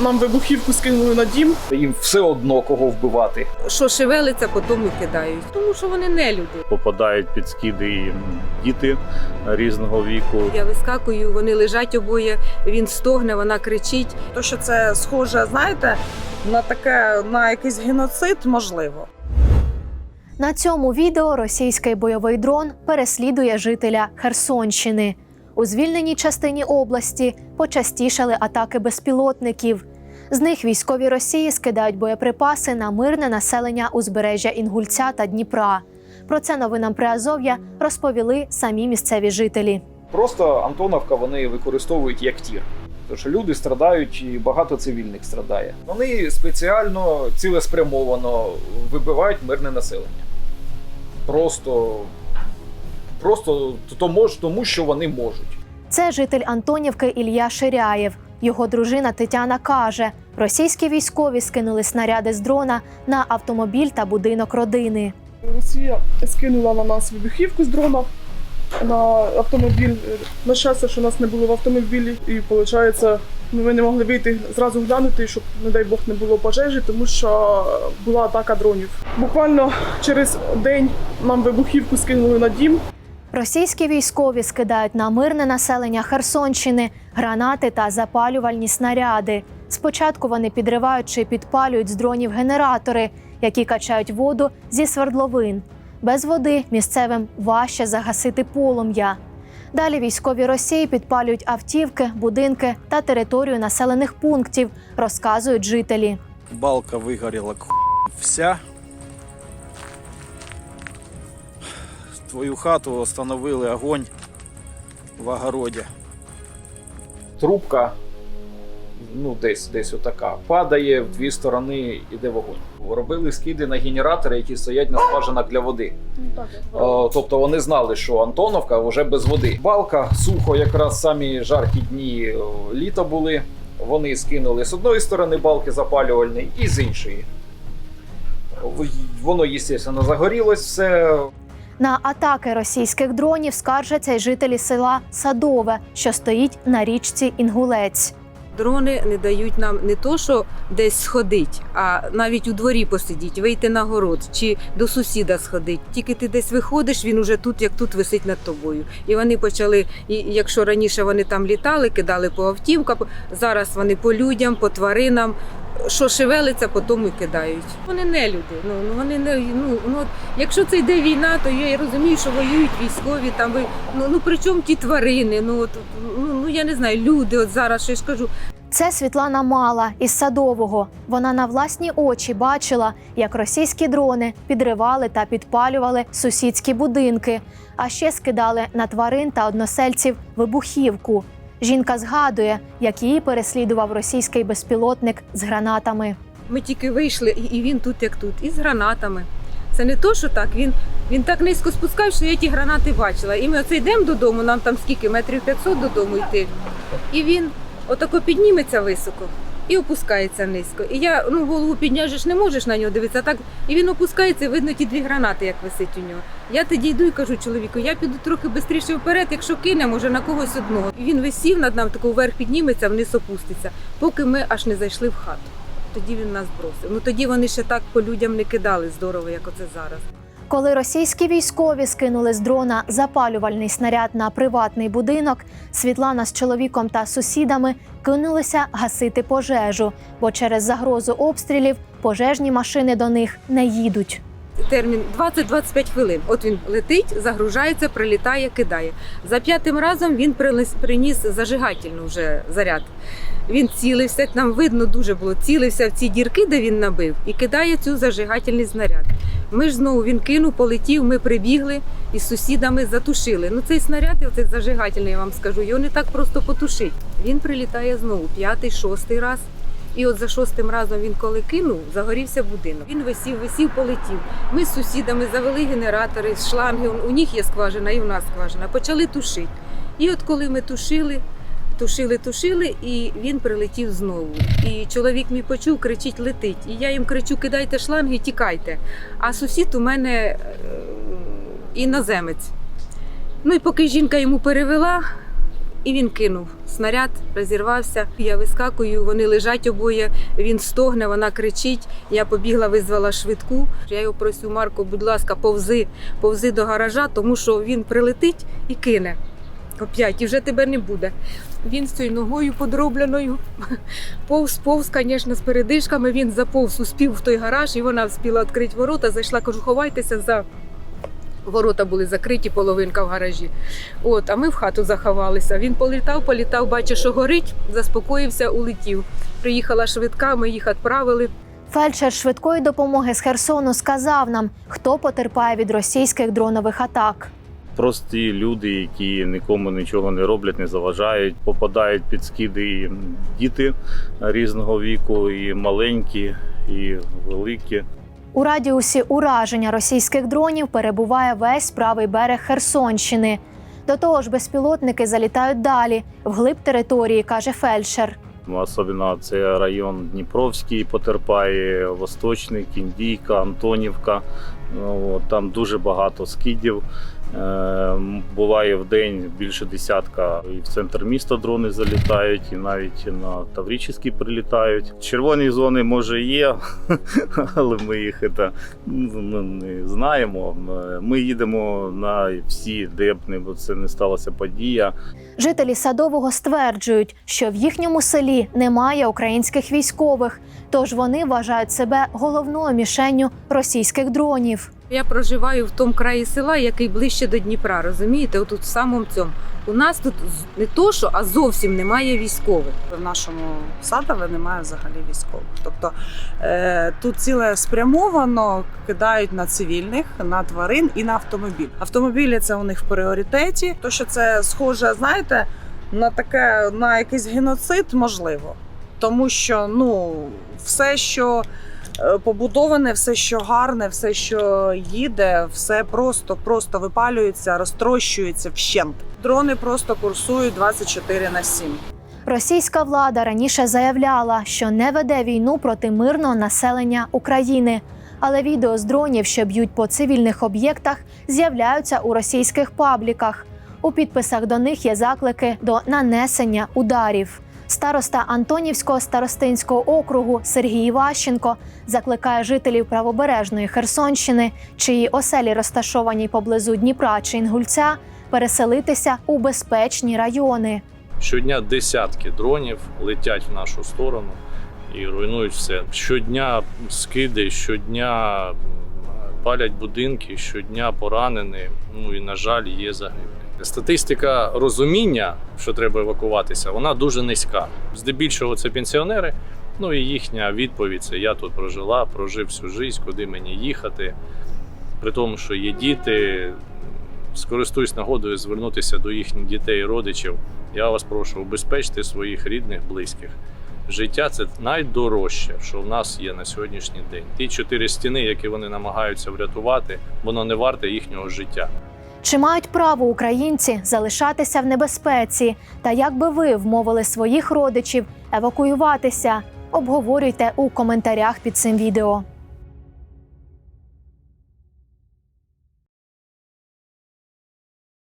нам вибухівку скинули на дім. Їм все одно кого вбивати. Що шевелиться, потім і кидають. Тому що вони не люди. попадають під скиди і діти різного віку. Я вискакую, вони лежать обоє, він стогне, вона кричить. То, що це схоже, знаєте, на таке на якийсь геноцид, можливо. На цьому відео російський бойовий дрон переслідує жителя Херсонщини. У звільненій частині області почастішали атаки безпілотників. З них військові Росії скидають боєприпаси на мирне населення узбережжя Інгульця та Дніпра. Про це новинам Приазов'я розповіли самі місцеві жителі. Просто Антоновка вони використовують як тір. Що люди страдають і багато цивільних страдає. Вони спеціально цілеспрямовано вибивають мирне населення. Просто, просто тому, тому що вони можуть. Це житель Антонівки Ілля Ширяєв. Його дружина Тетяна каже: російські військові скинули снаряди з дрона на автомобіль та будинок родини. Росія скинула на нас вибухівку з дрона на автомобіль. На щастя, що нас не було в автомобілі, і виходить, ми не могли вийти зразу глянути, щоб, не дай Бог, не було пожежі, тому що була атака дронів. Буквально через день нам вибухівку скинули на дім. Російські військові скидають на мирне населення Херсонщини гранати та запалювальні снаряди. Спочатку вони підривають чи підпалюють з дронів генератори, які качають воду зі свердловин. Без води місцевим важче загасити полум'я. Далі військові Росії підпалюють автівки, будинки та територію населених пунктів, розказують жителі. Балка выгорела к вся. Твою хату остановили огонь в огороді. Трубка, ну десь десь отака, падає в дві сторони, іде вогонь. Робили скиди на генератори, які стоять на скважинах для води. О, тобто вони знали, що Антоновка вже без води. Балка, сухо, якраз самі жаркі дні літа були. Вони скинули з одної сторони балки запалювальні і з іншої. Воно, звісно, загорілось все. На атаки російських дронів скаржаться й жителі села Садове, що стоїть на річці Інгулець. Дрони не дають нам не то, що десь сходить, а навіть у дворі посидіть, вийти на город чи до сусіда сходить. Тільки ти десь виходиш, він уже тут, як тут висить над тобою. І вони почали, і якщо раніше вони там літали, кидали по автівкам, зараз вони по людям, по тваринам. Що шевелиться, потім і кидають. Вони не люди. Ну ну, вони не ну, ну от, якщо це йде війна, то я розумію, що воюють військові. Там ви ну ну при чому ті тварини? Ну от ну, ну я не знаю, люди. От зараз я ж кажу, Це Світлана Мала із Садового. Вона на власні очі бачила, як російські дрони підривали та підпалювали сусідські будинки, а ще скидали на тварин та односельців вибухівку. Жінка згадує, як її переслідував російський безпілотник з гранатами. Ми тільки вийшли, і, він тут як тут, і з гранатами. Це не то, що так. Він, він так низько спускав, що я ті гранати бачила. І ми оце йдемо додому, нам там скільки метрів 500 додому йти. І він отако підніметься високо і опускається низько. І я ну голову підняти ж не можеш на нього дивитися. Так і він опускається, і видно ті дві гранати, як висить у нього. Я тоді йду і кажу чоловіку, я піду трохи швидше вперед, якщо кине, може на когось одного. І він висів над нами, тако вверх підніметься, вниз опуститься, поки ми аж не зайшли в хату. Тоді він нас бросив. Ну тоді вони ще так по людям не кидали здорово, як оце зараз. Коли російські військові скинули з дрона запалювальний снаряд на приватний будинок, Світлана з чоловіком та сусідами кинулися гасити пожежу, бо через загрозу обстрілів пожежні машини до них не їдуть. Термін 20-25 хвилин. От він летить, загружається, прилітає, кидає. За п'ятим разом він приніс зажигательну вже заряд. Він цілився, нам видно дуже було, цілився в ці дірки, де він набив, і кидає цю зажигательний снаряд. Ми ж знову він кинув, полетів, ми прибігли і з сусідами затушили. Ну цей снаряд, цей зажигательний, я вам скажу, його не так просто потушить. Він прилітає знову, п'ятий, шостий раз. І от за шостим разом він коли кинув, загорівся будинок. Він висів, висів, полетів. Ми з сусідами завели генератори, шланги. У них є скважина, і в нас скважина. Почали тушити. І от коли ми тушили, тушили, тушили, і він прилетів знову. І чоловік мій почув, кричить, летить. І я їм кричу: кидайте шланги, тікайте. А сусід у мене е, іноземець. Ну і поки жінка йому перевела, і він кинув снаряд розірвався. Я вискакую, вони лежать обоє. Він стогне, вона кричить. Я побігла, визвала швидку. Я його просю, Марко, будь ласка, повзи, повзи до гаража, тому що він прилетить і кине. Оп'ять, і вже тебе не буде. Він з цією ногою подробленою. Повз, повз, звісно, з передишками. Він заповз, успів в той гараж, і вона встигла відкрити ворота. Зайшла, кажу, ховайтеся за. Ворота були закриті, половинка в гаражі. От, а ми в хату заховалися. Він політав, політав, бачить, що горить, заспокоївся, улетів. Приїхала швидка, ми їх відправили. Фельдшер швидкої допомоги з Херсону сказав нам, хто потерпає від російських дронових атак. Прості люди, які нікому нічого не роблять, не заважають, попадають під скиди і діти різного віку, і маленькі, і великі. У радіусі ураження російських дронів перебуває весь правий берег Херсонщини. До того ж, безпілотники залітають далі, вглиб території, каже фельдшер. Ну, Особливо це район Дніпровський потерпає, Восточний, Кіндійка, Антонівка. Ну, Там дуже багато скидів. Е, Буває в день більше десятка. І в центр міста дрони залітають, і навіть на Таврический прилітають. Червоні зони може є, але ми їх це, ну, не знаємо. Ми їдемо на всі, де б не це не сталася подія. Жителі садового стверджують, що в їхньому селі немає українських військових, тож вони вважають себе головною мішенню російських дронів. Я проживаю в тому краї села, який ближче до Дніпра. Розумієте, отут в самому цьому. У нас тут не то, що, а зовсім немає військових. В нашому садові немає взагалі військових. Тобто е, тут ціле спрямовано кидають на цивільних, на тварин і на автомобіль. Автомобілі це у них в пріоритеті. То, що це схоже, знаєте, на таке на якийсь геноцид, можливо. Тому що ну все, що побудоване, все, що гарне, все, що їде, все просто просто випалюється, розтрощується вщент. Дрони просто курсують 24 на 7. Російська влада раніше заявляла, що не веде війну проти мирного населення України. Але відео з дронів, що б'ють по цивільних об'єктах, з'являються у російських пабліках. У підписах до них є заклики до нанесення ударів. Староста Антонівського старостинського округу Сергій Іващенко закликає жителів правобережної Херсонщини, чиї оселі розташовані поблизу Дніпра чи Інгульця, переселитися у безпечні райони. Щодня десятки дронів летять в нашу сторону і руйнують все. Щодня скиди, щодня палять будинки, щодня поранені. Ну і на жаль, є загиблі. Статистика розуміння, що треба евакуватися, вона дуже низька. Здебільшого це пенсіонери. Ну і їхня відповідь це я тут прожила, прожив всю життя, куди мені їхати. При тому, що є діти, скористуюсь нагодою звернутися до їхніх дітей і родичів. Я вас прошу, убезпечте своїх рідних, близьких. Життя це найдорожче, що в нас є на сьогоднішній день. Ті чотири стіни, які вони намагаються врятувати, воно не варте їхнього життя. Чи мають право українці залишатися в небезпеці? Та як би ви вмовили своїх родичів евакуюватися? Обговорюйте у коментарях під цим відео.